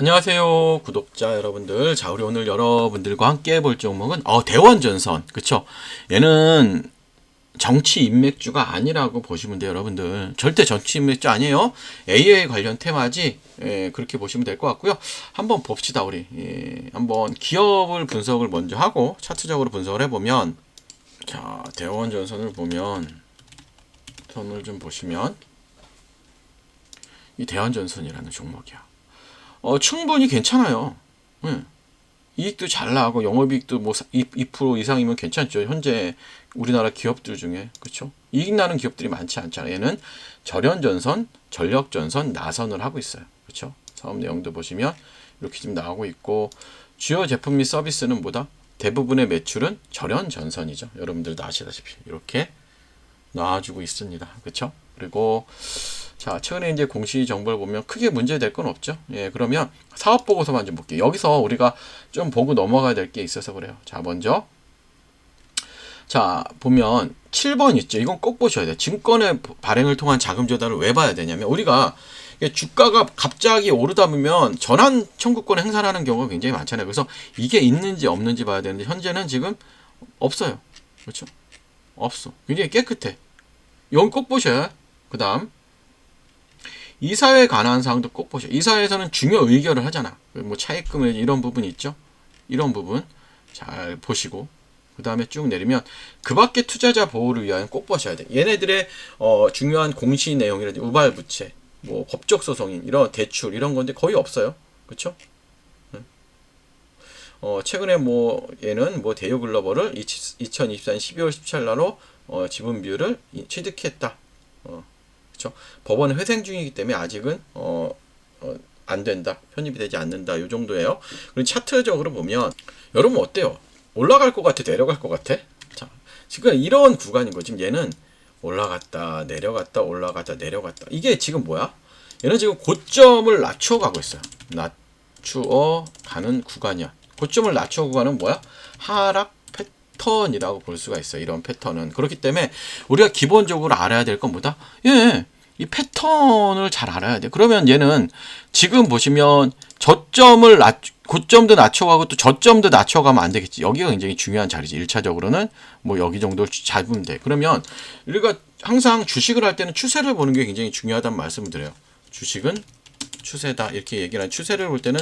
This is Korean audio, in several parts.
안녕하세요 구독자 여러분들. 자 우리 오늘 여러분들과 함께 볼 종목은 어 대원전선. 그쵸? 얘는 정치 인맥주가 아니라고 보시면 돼요 여러분들. 절대 정치 인맥주 아니에요. AA 관련 테마지 예, 그렇게 보시면 될 것 같고요. 한번 봅시다 우리. 예, 한번 기업을 분석을 먼저 하고 차트적으로 분석을 해보면 자 대원전선을 보면 선을 좀 보시면 이 대원전선이라는 종목이야 어, 충분히 괜찮아요. 예. 이익도 잘 나고 영업이익도 뭐 2% 이상이면 괜찮죠. 현재 우리나라 기업들 중에 그렇죠. 이익 나는 기업들이 많지 않잖아요. 얘는 절연전선, 전력전선, 나선을 하고 있어요. 그렇죠. 사업 내용도 보시면 이렇게 지금 나오고 있고 주요 제품 및 서비스는 뭐다? 대부분의 매출은 절연전선이죠. 여러분들도 아시다시피 이렇게 나와주고 있습니다. 그렇죠. 그리고 자, 최근에 이제 공시 정보를 보면 크게 문제될 건 없죠. 예, 그러면 사업 보고서만 좀 볼게요. 여기서 우리가 좀 보고 넘어가야 될 게 있어서 그래요. 자, 먼저 자, 보면 7번 있죠. 이건 꼭 보셔야 돼요. 증권의 발행을 통한 자금 조달을 왜 봐야 되냐면 우리가 주가가 갑자기 오르다 보면 전환 청구권 행사하는 경우가 굉장히 많잖아요. 그래서 이게 있는지 없는지 봐야 되는데 현재는 지금 없어요. 그렇죠? 없어. 굉장히 깨끗해. 이건 꼭 보셔야. 그다음 이사회에 관한 사항도 꼭 보셔. 이사회에서는 중요 의결을 하잖아. 뭐 차입금을 이런 부분이 있죠. 이런 부분 잘 보시고 그 다음에 쭉 내리면 그 밖에 투자자 보호를 위한 꼭 보셔야 돼. 얘네들의 어, 중요한 공시 내용이라든지 우발 부채, 뭐 법적 소송인 이런 대출 이런 건데 거의 없어요. 그렇죠? 어, 최근에 뭐 얘는 뭐 대유 글로벌을 2024년 12월 17일 날로 어, 지분 비율을 취득했다. 어, 그렇죠? 법원은 회생 중이기 때문에 아직은 어, 어, 안 된다. 편입이 되지 않는다. 이 정도예요. 그리고 차트적으로 보면 여러분 어때요? 올라갈 것 같아? 내려갈 것 같아? 자, 지금 이런 구간인 거. 지금 얘는 올라갔다, 내려갔다, 올라갔다, 내려갔다. 이게 지금 뭐야? 얘는 지금 고점을 낮춰 가고 있어요. 낮추어 가는 구간이야. 고점을 낮춰 가는 뭐야? 하락 패턴이라고 볼 수가 있어요. 이런 패턴은. 그렇기 때문에 우리가 기본적으로 알아야 될 건 뭐다? 예. 이 패턴을 잘 알아야 돼. 그러면 얘는 지금 보시면 저점을 낮, 고점도 낮춰가고 또 저점도 낮춰가면 안 되겠지. 여기가 굉장히 중요한 자리지. 1차적으로는 뭐 여기 정도를 잡으면 돼. 그러면 우리가 항상 주식을 할 때는 추세를 보는 게 굉장히 중요하다는 말씀을 드려요. 주식은 추세다. 이렇게 얘기를 한 추세를 볼 때는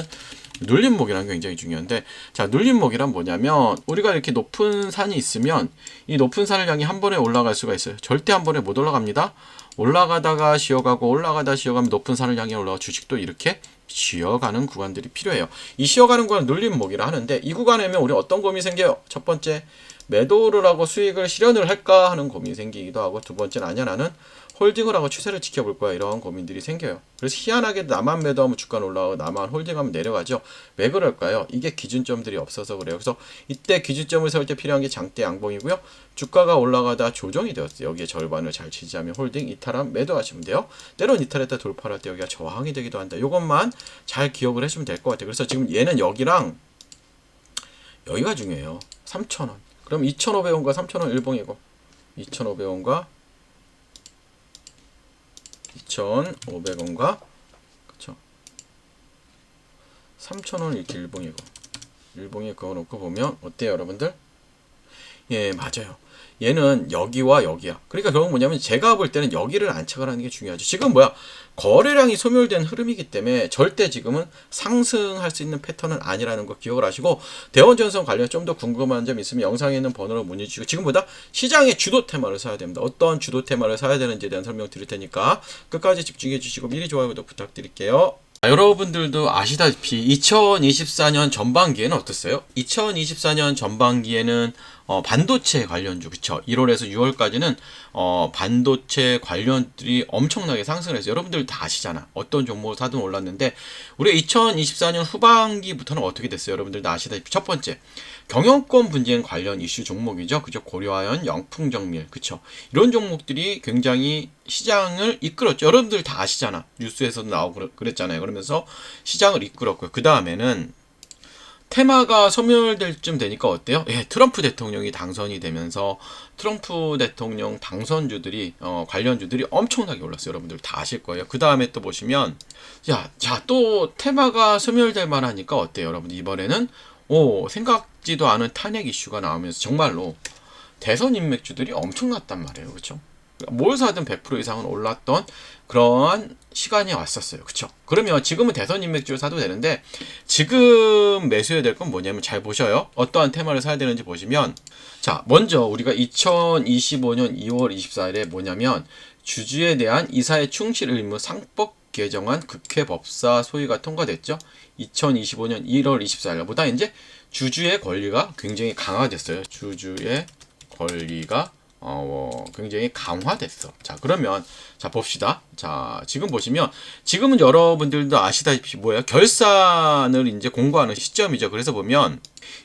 눌림목이라는 게 굉장히 중요한데 자 눌림목이란 뭐냐면 우리가 이렇게 높은 산이 있으면 이 높은 산을 향해 한 번에 올라갈 수가 있어요. 절대 한 번에 못 올라갑니다. 올라가다가 쉬어가고 올라가다 쉬어가면 높은 산을 향해 올라가 주식도 이렇게 쉬어가는 구간들이 필요해요. 이 쉬어가는 구간은 눌림목이라 하는데 이 구간에면 우리 어떤 고민이 생겨요? 첫 번째 매도를 하고 수익을 실현을 할까 하는 고민이 생기기도 하고 두 번째는 아니야 나는 홀딩을 하고 추세를 지켜볼 거야 이런 고민들이 생겨요. 그래서 희한하게 나만 매도하면 주가는 올라가고 나만 홀딩하면 내려가죠. 왜 그럴까요? 이게 기준점들이 없어서 그래요. 그래서 이때 기준점을 세울 때 필요한 게 장대 양봉이고요. 주가가 올라가다 조정이 되었어요. 여기에 절반을 잘 지지하면 홀딩, 이탈하면 매도하시면 돼요. 때론 이탈했다 돌파할 때 여기가 저항이 되기도 한다. 이것만 잘 기억을 해주면 될 것 같아요. 그래서 지금 얘는 여기랑 여기가 중요해요. 3,000원. 그럼 2,500원과 3,000원 일봉이고 2,500원과 2,500원과 그쵸 3,000원 이렇게 일봉이고 일봉에 그어놓고 보면 어때요 여러분들? 예 맞아요 얘는 여기와 여기야 그러니까 결국 뭐냐면 제가 볼 때는 여기를 안착을 하는 게 중요하죠 지금 뭐야 거래량이 소멸된 흐름이기 때문에 절대 지금은 상승할 수 있는 패턴은 아니라는 거 기억을 하시고 대원전선 관련 좀 더 궁금한 점 있으면 영상에 있는 번호로 문의 주시고 지금보다 시장의 주도 테마를 사야 됩니다. 어떤 주도 테마를 사야 되는지에 대한 설명 드릴 테니까 끝까지 집중해 주시고 미리 좋아요 구독 부탁드릴게요. 여러분들도 아시다시피 2024년 전반기에는 어땠어요? 2024년 전반기에는 어, 반도체 관련주 그쵸? 1월에서 6월까지는 어, 반도체 관련들이 엄청나게 상승을 해서 여러분들 다 아시잖아. 어떤 종목을 사든 올랐는데 우리 2024년 후반기부터는 어떻게 됐어요? 여러분들 다 아시다시피 첫 번째 경영권 분쟁 관련 이슈 종목이죠. 그죠? 고려하연 영풍정밀 그쵸? 이런 종목들이 굉장히 시장을 이끌었죠. 여러분들 다 아시잖아. 뉴스에서도 나오고 그랬잖아요. 그러면서 시장을 이끌었고요. 그 다음에는 테마가 소멸될 쯤 되니까 어때요? 예, 트럼프 대통령이 당선이 되면서 트럼프 대통령 당선주들이 어, 관련주들이 엄청나게 올랐어요. 여러분들 다 아실 거예요. 그 다음에 또 보시면 야, 자, 또 테마가 소멸될 만하니까 어때요, 여러분? 이번에는 오, 생각지도 않은 탄핵 이슈가 나오면서 정말로 대선 인맥주들이 엄청났단 말이에요. 그렇죠? 뭘 사든 100% 이상은 올랐던 그러한 시간이 왔었어요. 그쵸? 그러면 지금은 대선 인맥주를 사도 되는데 지금 매수해야 될 건 뭐냐면 잘 보셔요. 어떠한 테마를 사야 되는지 보시면 자, 먼저 우리가 2025년 2월 24일에 뭐냐면 주주에 대한 이사의 충실 의무 상법 개정안 국회 법사 소위가 통과됐죠. 2025년 1월 24일보다 이제 주주의 권리가 굉장히 강화됐어요. 주주의 권리가 어, 굉장히 강화됐어. 자, 그러면, 자, 봅시다. 자, 지금 보시면, 지금은 여러분들도 아시다시피 뭐예요? 결산을 이제 공고하는 시점이죠. 그래서 보면,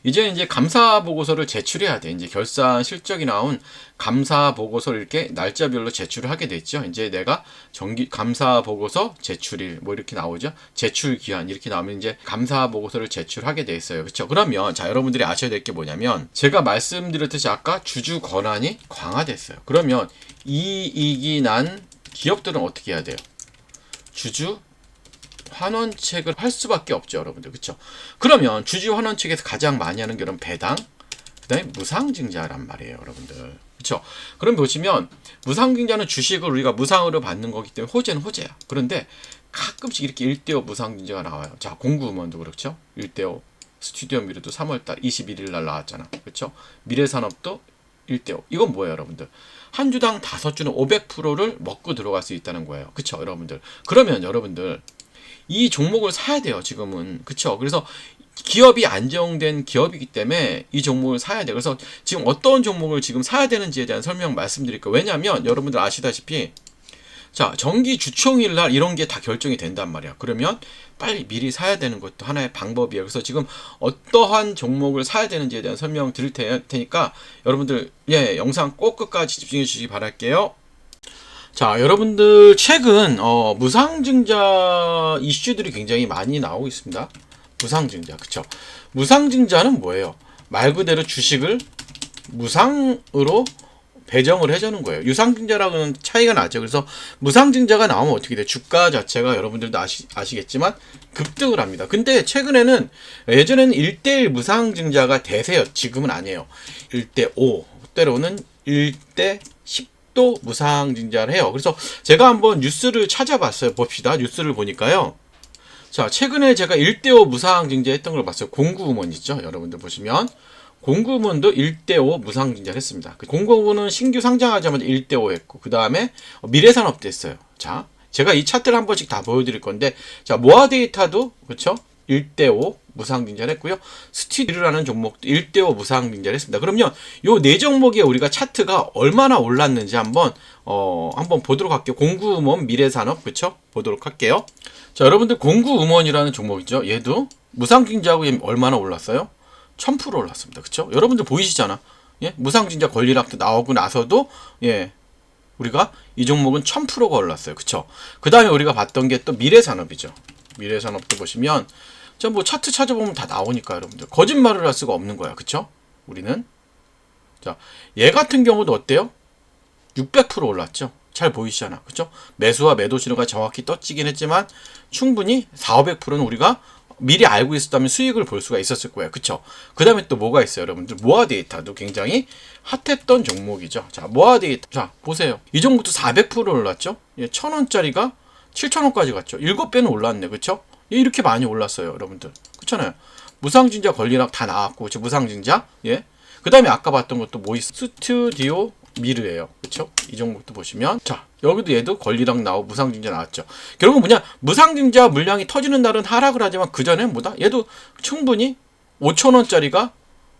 이제 이제 감사 보고서를 제출해야 돼. 이제 결산 실적이 나온 감사 보고서를 이렇게 날짜별로 제출을 하게 됐죠. 이제 내가 정기 감사 보고서 제출일 뭐 이렇게 나오죠. 제출 기한 이렇게 나오면 이제 감사 보고서를 제출하게 돼 있어요. 그렇죠? 그러면 자 여러분들이 아셔야 될 게 뭐냐면 제가 말씀드렸듯이 아까 주주 권한이 강화됐어요. 그러면 이익이 난 기업들은 어떻게 해야 돼요? 주주 환원책을 할 수밖에 없죠, 여러분들. 그렇죠? 그러면 주주 환원책에서 가장 많이 하는 게 여러분 배당, 그다음에 무상증자란 말이에요, 여러분들. 그렇죠? 그럼 보시면 무상증자는 주식을 우리가 무상으로 받는 거기 때문에 호재는 호재야. 그런데 가끔씩 이렇게 1대5 무상증자가 나와요. 자, 공구음원도 그렇죠? 1대5 스튜디오 미르도 3월달 21일 날 나왔잖아. 그렇죠? 미래산업도 1대5. 이건 뭐예요, 여러분들? 한 주당 다섯 주는 500%를 먹고 들어갈 수 있다는 거예요. 그쵸, 여러분들? 그러면 여러분들, 이 종목을 사야 돼요, 지금은. 그쵸? 그래서 기업이 안정된 기업이기 때문에 이 종목을 사야 돼요. 그래서 지금 어떤 종목을 지금 사야 되는지에 대한 설명 말씀드릴게요. 왜냐면 여러분들 아시다시피 자, 정기 주총일 날 이런 게 다 결정이 된단 말이야. 그러면 빨리 미리 사야 되는 것도 하나의 방법이에요. 그래서 지금 어떠한 종목을 사야 되는지에 대한 설명 드릴 테, 테니까 여러분들 예, 영상 꼭 끝까지 집중해 주시기 바랄게요. 자, 여러분들 최근 어, 무상증자 이슈들이 굉장히 많이 나오고 있습니다. 무상증자, 그쵸? 무상증자는 뭐예요? 말 그대로 주식을 무상으로 배정을 해주는 거예요. 유상증자랑은 차이가 나죠. 그래서 무상증자가 나오면 어떻게 돼? 주가 자체가 여러분들도 아시, 아시겠지만 급등을 합니다. 근데 최근에는 예전에는 1대1 무상증자가 대세였. 지금은 아니에요. 1대5 때로는 1대 10도 무상증자를 해요. 그래서 제가 한번 뉴스를 찾아봤어요. 봅시다. 뉴스를 보니까요. 자, 최근에 제가 1대5 무상증자 했던 걸 봤어요. 공구음원 있죠? 여러분들 보시면. 공구문도 1대5 무상증자를 했습니다. 그 공구문은 신규 상장하자마자 1대5 했고, 그 다음에 미래산업도 했어요. 자, 제가 이 차트를 한 번씩 다 보여드릴 건데, 자, 모아 데이터도, 그쵸? 1대5 무상증자를 했고요. 스티드라는 종목도 1대5 무상증자를 했습니다. 그러면 요네 종목에 우리가 차트가 얼마나 올랐는지 한번, 어, 한번 보도록 할게요. 공구음원 미래산업, 그쵸? 보도록 할게요. 자, 여러분들 공구음원이라는 종목이죠. 얘도 무상증자하고 얘 얼마나 올랐어요? 1000% 올랐습니다. 그쵸? 여러분들 보이시잖아. 예? 무상증자 권리락도 나오고 나서도, 예. 우리가 이 종목은 1000%가 올랐어요. 그쵸? 그 다음에 우리가 봤던 게 또 미래산업이죠. 미래산업도 보시면, 전 뭐 차트 찾아보면 다 나오니까 여러분들. 거짓말을 할 수가 없는 거야. 그쵸? 우리는. 자, 얘 같은 경우도 어때요? 600% 올랐죠? 잘 보이시잖아. 그쵸? 매수와 매도 신호가 정확히 떠지긴 했지만, 충분히 4, 500%는 우리가 미리 알고 있었다면 수익을 볼 수가 있었을 거예요. 그쵸? 그 다음에 또 뭐가 있어요, 여러분들? 모아 데이터도 굉장히 핫했던 종목이죠. 자, 모아 데이터. 자, 보세요. 이 종목도 400% 올랐죠? 예, 1000원짜리가 7000원까지 갔죠. 7배는 올랐네. 그쵸? 예, 이렇게 많이 올랐어요, 여러분들. 그렇잖아요. 무상증자 권리락 다 나왔고, 그쵸? 무상증자. 예. 그 다음에 아까 봤던 것도 뭐 있어? 스튜디오 미르예요. 그쵸? 이 종목도 보시면. 자, 여기도 얘도 권리랑 나오고 무상증자 나왔죠. 결국은 뭐냐? 무상증자 물량이 터지는 날은 하락을 하지만 그 전에 뭐다? 얘도 충분히 5천 원짜리가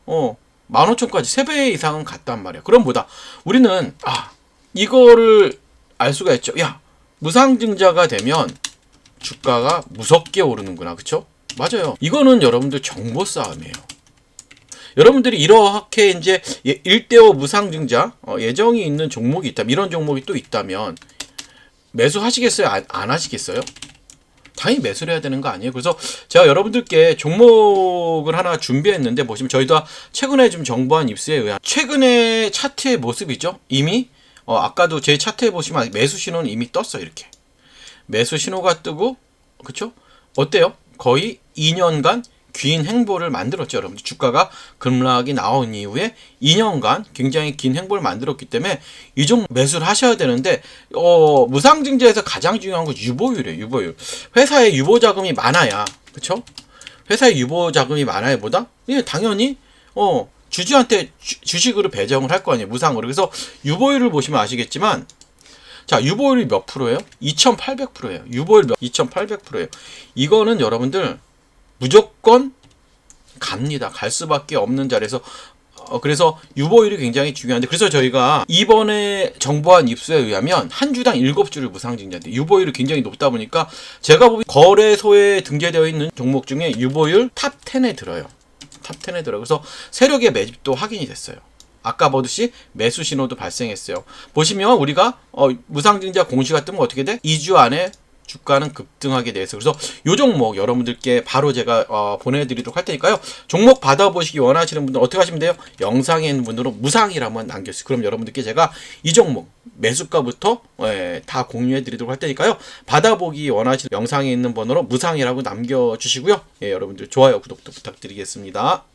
어, 15,000까지 3배 이상은 갔단 말이야. 그럼 뭐다? 우리는 아, 이거를 알 수가 있죠. 야, 무상증자가 되면 주가가 무섭게 오르는구나. 그쵸? 맞아요. 이거는 여러분들 정보 싸움이에요. 여러분들이 이렇게 이제 1대5 무상증자 어, 예정이 있는 종목이 있다면 이런 종목이 또 있다면 매수하시겠어요? 안, 안 하시겠어요? 당연히 매수를 해야 되는 거 아니에요. 그래서 제가 여러분들께 종목을 하나 준비했는데 보시면 저희도 최근에 좀 정보한 입수에 의한 최근에 차트의 모습이죠. 이미 어, 아까도 제 차트에 보시면 매수 신호는 이미 떴어요. 이렇게 매수 신호가 뜨고 그쵸? 어때요? 거의 2년간 긴 행보를 만들었죠, 여러분들. 주가가 급락이 나온 이후에 2년간 굉장히 긴 행보를 만들었기 때문에 이 종목 매수를 하셔야 되는데 어, 무상증자에서 가장 중요한 건 유보율이에요, 유보율. 회사에 유보 자금이 많아야, 그쵸? 회사에 유보 자금이 많아야 보다? 예, 당연히 어, 주주한테 주, 식으로 배정을 할 거 아니에요, 무상으로. 그래서 유보율을 보시면 아시겠지만 자, 유보율이 몇 프로예요? 2,800%예요. 유보율 몇 2,800%예요. 이거는 여러분들 무조건 갑니다. 갈 수밖에 없는 자리에서 어, 그래서 유보율이 굉장히 중요한데 그래서 저희가 이번에 정보한 입수에 의하면 한 주당 7주를 무상증자인데 유보율이 굉장히 높다 보니까 제가 보기 거래소에 등재되어 있는 종목 중에 유보율 탑 10에 들어요. 탑 10에 들어요. 그래서 세력의 매집도 확인이 됐어요. 아까 보듯이 매수 신호도 발생했어요. 보시면 우리가 어, 무상증자 공시가 뜨면 어떻게 돼? 2주 안에 주가는 급등하게 돼서 그래서 요 종목 여러분들께 바로 제가 어, 보내드리도록 할 테니까요. 종목 받아보시기 원하시는 분들 어떻게 하시면 돼요? 영상에 있는 분들은 무상이라 한번 남겨주세요. 그럼 여러분들께 제가 이 종목 매수가부터 예, 다 공유해드리도록 할 테니까요. 받아보기 원하시는 영상에 있는 번호로 무상이라고 남겨주시고요. 예, 여러분들 좋아요, 구독도 부탁드리겠습니다.